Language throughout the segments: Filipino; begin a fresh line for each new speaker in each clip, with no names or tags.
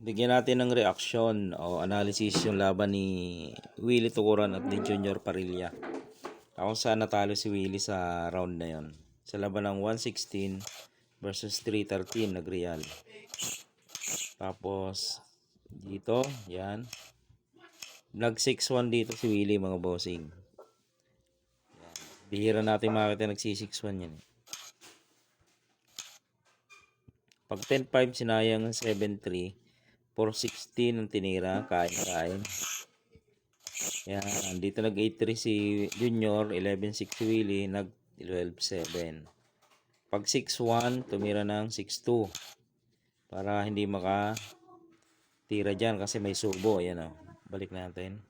Bigyan natin ng reaksyon o analysis yung laban ni Willie Tukuran at ni Junior Parilla. Ako saan natalo si Willie sa round na yon. Sa laban ng 116 versus 313 nag-real. Tapos dito, yan. Nag 6-1 dito si Willie mga bossing. Yan. Bihira natin makita nag 6-1 yan. eh. Pag 10-5 sinayang ng 7-3, 4-16 ang tinira, kain-kain. Yan, dito nag 8-3 si Junior, 11-6 si Willie, nag 12-7. Pag 6-1, tumira ng 6-2. Para hindi maka tira dyan kasi may subo. Yan o. Balik natin.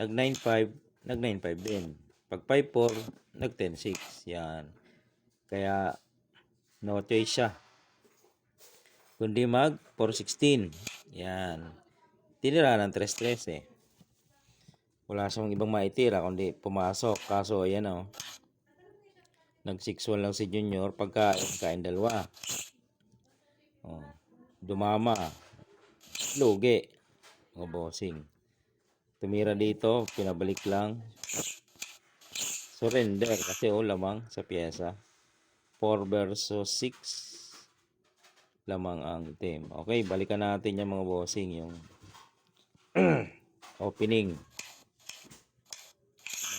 Nag 9-5, nag 9-5 din. Pag 5-4, nag 10-6. Yan. Kaya, no choice siya. Kundi mag 416. Yan. Tinira ng 3-3 eh. Wala siyang ibang maitira kundi pumasok. Kaso ayan o. Nag 6-1 lang si Junior. Pagkain, kain dalawa. Oh. Dumama. Lugi. O bossing. Tumira dito. Pinabalik lang. Surrender. Kasi o lamang sa pyesa. 4 versus 6 lamang ang team. Okay, balikan natin yung mga bossing, yung opening.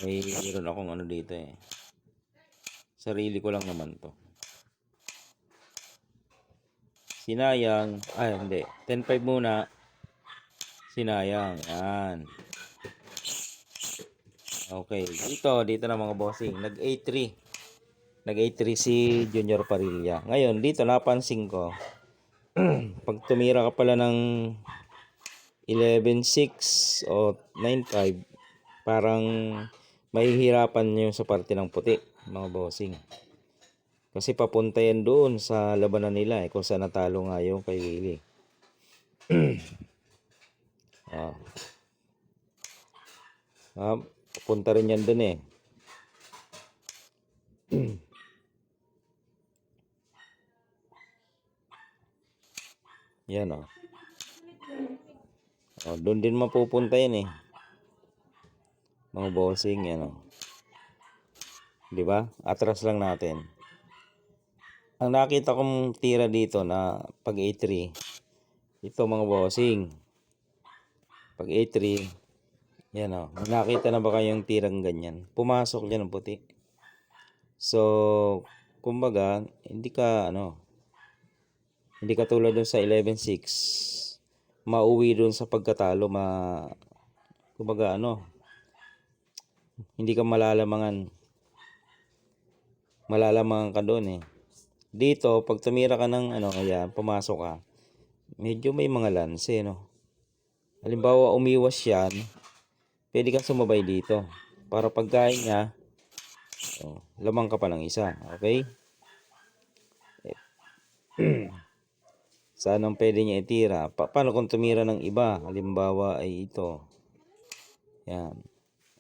May meron akong ano dito eh. Sarili ko lang naman to. Sinayang, ay hindi, 10-5 muna. Sinayang, yan. Okay, dito, dito na mga bossing, nag 8-3. Nag 8-3 si Junior Parilla. Ngayon, dito napansin ko, pag tumira ka pala ng 11-6 o 9-5, parang mahihirapan yung sa parte ng puti, mga bossing. Kasi papunta yan doon sa labanan nila eh, kung saan natalo nga yung kay Willie. ah. Ah, papunta rin yan doon eh. Yan o. Oh, doon din mapupunta yan eh. Mga bossing, yan o. Di ba? Atras lang natin. Ang nakita kong tira dito na pag A3, ito mga bossing. Pag A3, yan o. May Nakita na ba kayong tirang ganyan? Pumasok dyan ang puti. So, kumbaga, hindi ka, ano, hindi ka tulad dun sa 11-6. Mauwi dun sa pagkatalo, ma... Kumbaga ano, hindi ka malalamangan. Malalamangan ka doon eh. Dito, pag tumira ka ng ano, ayan, pumasok ka, medyo may mga lanse, no? Halimbawa, umiwas yan, pwede kang sumabay dito. Para pagkain niya, oh, lamang ka pa ng isa, okay? Saan ang pwede niya itira? Pa paano kung tumira ng iba? Halimbawa ay ito. Yan.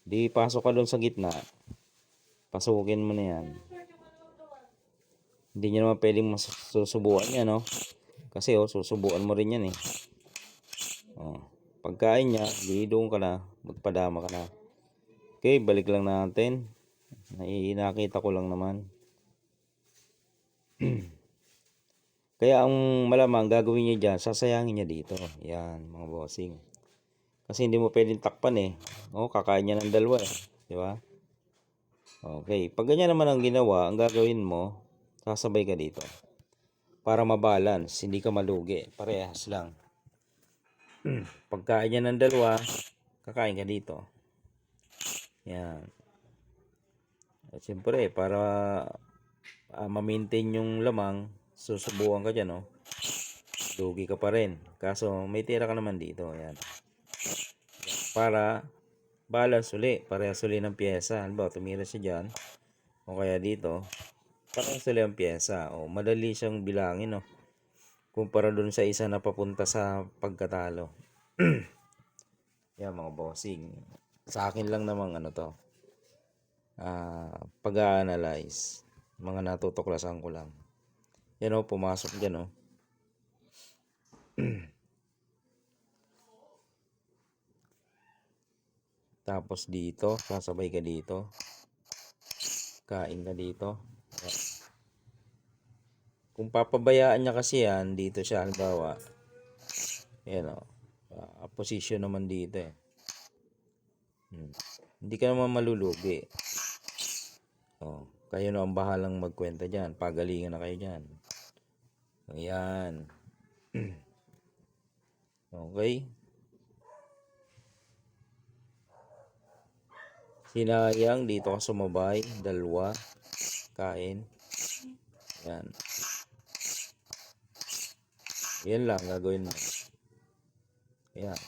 Di pasok ka doon sa gitna. Pasukin mo na yan. Hindi niya naman pwedeng masusubuan yan, no? Kasi, oh, susubuan mo rin yan, eh. Oh. Pagkain niya, di ka na. Magpadama ka na. Okay, balik lang natin. Nakita ko lang naman. Kaya ang malamang gagawin niya dyan, sasayangin niya dito. Yan, mga bossing. Kasi hindi mo pwedeng takpan eh. O, kakain niya ng dalawa eh. Di ba? Okay. Pag ganyan naman ang ginawa, ang gagawin mo, sasabay ka dito. Para mabalance, hindi ka malugi. Parehas lang. Pagkain niya ng dalawa, kakain ka dito. Yan. At siyempre, para uh, ma-maintain yung lamang, susubukan ka dyan, oh. Lugi ka pa rin. Kaso, may tira ka naman dito. Ayan. Para, balance uli. Parehas uli ng pyesa. Halimbawa, tumira siya dyan. O kaya dito. Parehas uli ang pyesa. O, madali siyang bilangin, oh. Kumpara dun sa isa na papunta sa pagkatalo. Yan, mga bossing. Sa akin lang namang ano to. Ah, pag-analyze. Mga natutuklasan ko lang. Yan o, pumasok dyan o. Oh. Tapos dito, sasabay ka dito. Kain ka dito. Kung papabayaan niya kasi yan, dito siya halimbawa. Yan o. Uh, position naman dito eh. Hmm. Hindi ka naman malulugi. Oh, kayo na ang bahalang magkwenta diyan. Pagalingan na kayo diyan. Ayan. okay. Sinayang dito ka sumabay. Dalawa. Kain. Yan. Yan lang gagawin mo. Yan.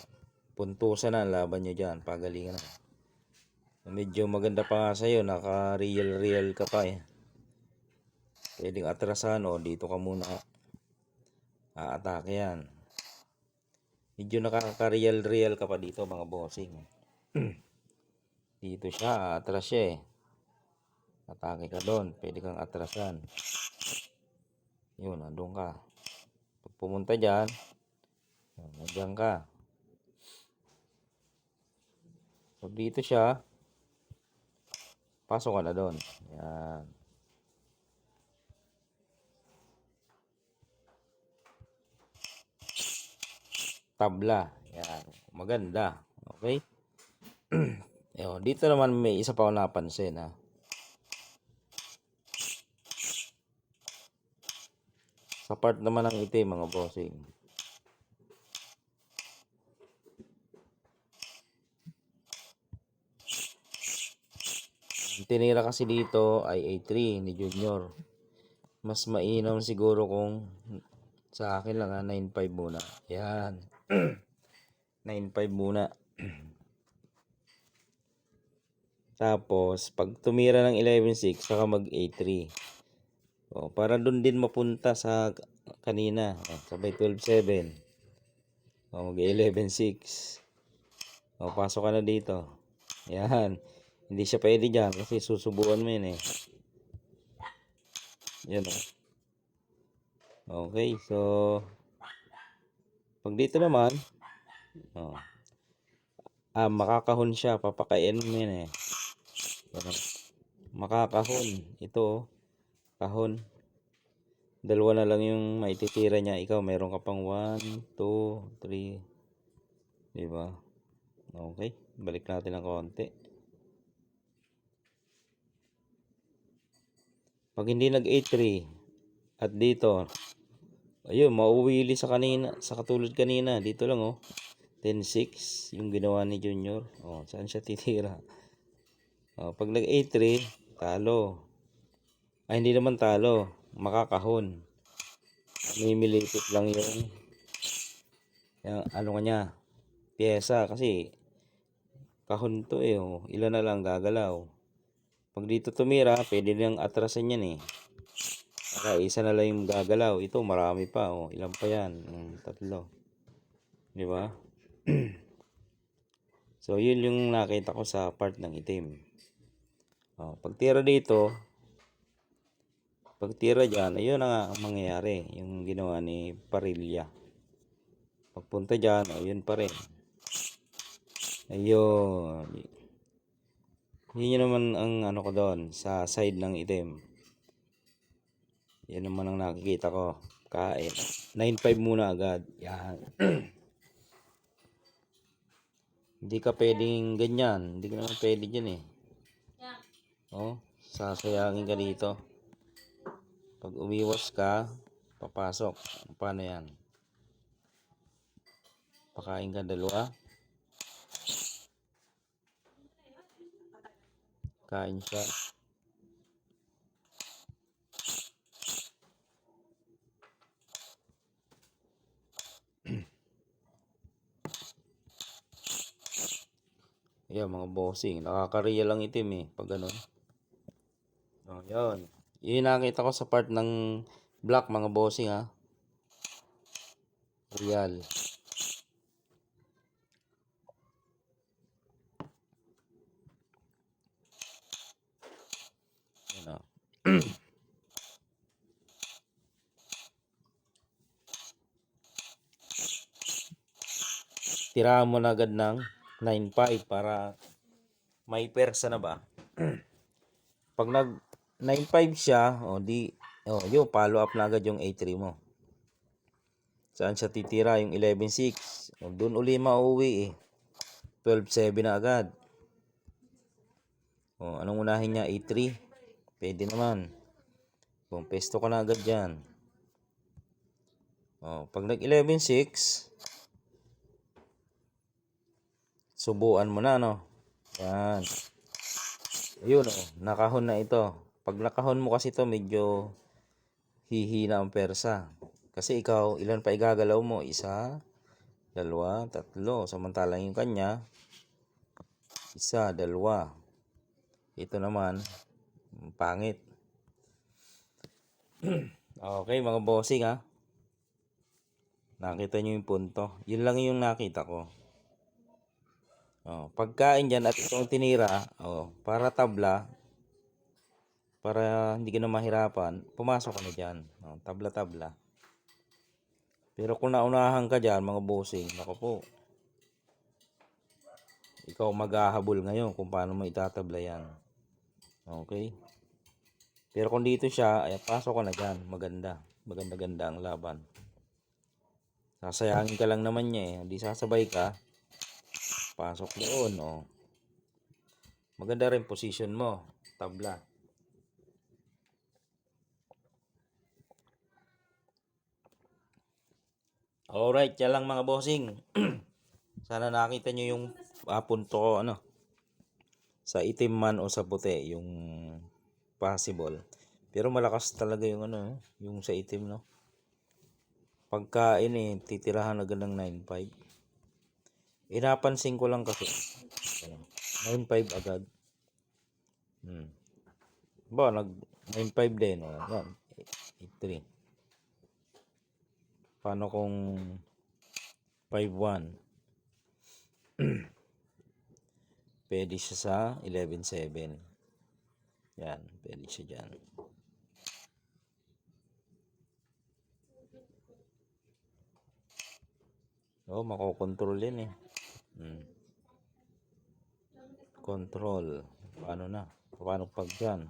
Puntusan na laban nyo dyan. Pagalingan na. Medyo maganda pa nga sa'yo. Naka-real-real ka pa eh. Pwedeng atrasan o dito ka muna. Aatake yan. Medyo nakaka-real-real ka pa dito mga bossing. dito siya. Atras siya eh. Atake ka doon. Pwede kang atrasan. Yun, andun ka. Pag pumunta dyan, nandiyan ka. Pag dito siya, pasok ka na doon. Yan. Tabla. Yan. Maganda. Okay? Yo, dito naman may isa pa ako napansin ha. Sa part naman ng itim mga bossing. Tinira kasi dito ay A3 ni Junior. Mas mainam siguro kung sa akin lang ha, 9.5 muna. Yan. 9.5 muna. Tapos, pag tumira ng 11.6, saka mag A3. O, para doon din mapunta sa kanina. O, sabay 12.7. O, mag 11.6. O, pasok ka na dito. Yan. Hindi siya pwede dyan kasi susubuan mo yun eh. Yan o. Okay, so pag dito naman, oh, ah, makakahon siya, papakain mo eh. Yan, oh. makakahon. Ito oh, kahon. Dalawa na lang yung maititira niya. Ikaw, meron ka pang 1, 2, 3. Diba? Okay, balik natin ng konti. Pag hindi nag A3 at dito, ayun, mauwili sa kanina, sa katulad kanina, dito lang oh. 10-6 yung ginawa ni Junior. Oh, saan siya titira? Oh, pag nag A3, talo. Ay, hindi naman talo. Makakahon. Mimilipit lang yung, yung ano kanya, pyesa. Kasi, kahon to eh. Oh. Ilan na lang gagalaw. Pag dito tumira, pwede niyang atrasan yan eh. Para isa na lang yung gagalaw. Ito, marami pa. Oh. Ilan pa yan? Um, tatlo. Di ba? so, yun yung nakita ko sa part ng itim. Oh, pag tira dito, pag tira dyan, ayun ang mangyayari. Yung ginawa ni Parilla. Pagpunta dyan, ayun pa rin. Ayun. Yun yun naman ang ano ko doon sa side ng itim. Yan naman ang nakikita ko. Kain. 9.5 muna agad. Yan. Hindi ka pwedeng ganyan. Hindi ka naman pwede dyan eh. Oh, sasayangin ka dito. Pag umiwas ka, papasok. Paano yan? Pakain ka dalawa. Kain siya. Ayan mga bossing. Nakakareal lang itim eh. Pag ganun. Oh, yun. Yun nakita ko sa part ng black mga bossing ha. Real. Yan o. Tirahan mo na agad ng 9.5 para may persa na ba? Pag nag 9.5 siya, o di, o yun, follow up na agad yung A3 mo. Saan siya titira? Yung 11.6. O, doon uli mauwi eh. 12.7 na agad. O, anong unahin niya? A3? Pwede naman. Kung pesto ka na agad dyan. O, pag nag 11.6, subuan mo na, no? Yan. Ayun, oh, nakahon na ito. Pag nakahon mo kasi ito, medyo hihina ang persa. Kasi ikaw, ilan pa igagalaw mo? Isa, dalawa, tatlo. Samantalang yung kanya, isa, dalawa. Ito naman, pangit. okay, mga bossing ha. Nakita nyo yung punto. Yun lang yung nakita ko. Oh, pagkain dyan at itong tinira, oh, para tabla, para hindi ka na mahirapan, pumasok ka na dyan. Oh, tabla-tabla. Pero kung naunahan ka dyan, mga bossing, nako po. Ikaw maghahabol ngayon kung paano mo itatabla yan. Okay? Pero kung dito siya, ay pasok ka na dyan. Maganda. Maganda-ganda ang laban. Sasayangin ka lang naman niya eh. Hindi sasabay ka. Pasok doon, oh. Maganda rin position mo. Tabla. Alright, yan lang mga bossing. Sana nakita nyo yung ah, punto ko, ano. Sa itim man o sa puti, yung possible. Pero malakas talaga yung ano, yung sa itim, no. Pagkain eh, titirahan agad ng 9.5. Inapansin ko lang kasi. Ano, 9.5 agad. Hmm. Ba, nag 9.5 din. Oh. Yan. 8.3. Paano kung 5.1? pwede siya sa 11.7. Yan. Pwede siya dyan. Oh, makokontrol yan eh. Hmm. Control. Paano na? Paano pag dyan?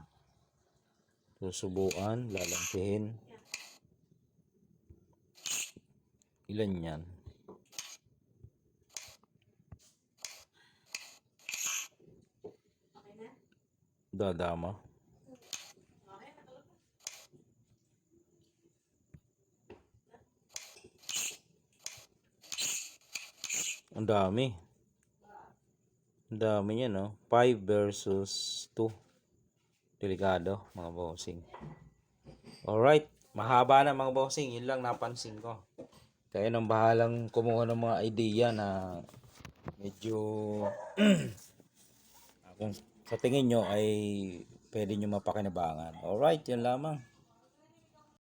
Susubuan, lalantihin. Ilan yan? Dadama. Ang dami. Ang dami niya, no? 5 versus 2. Delikado, mga bossing. Alright. Mahaba na mga bossing. Yun lang napansin ko. Kaya nang bahalang kumuha ng mga idea na medyo kung sa tingin nyo ay pwede nyo mapakinabangan. Alright, yun lamang.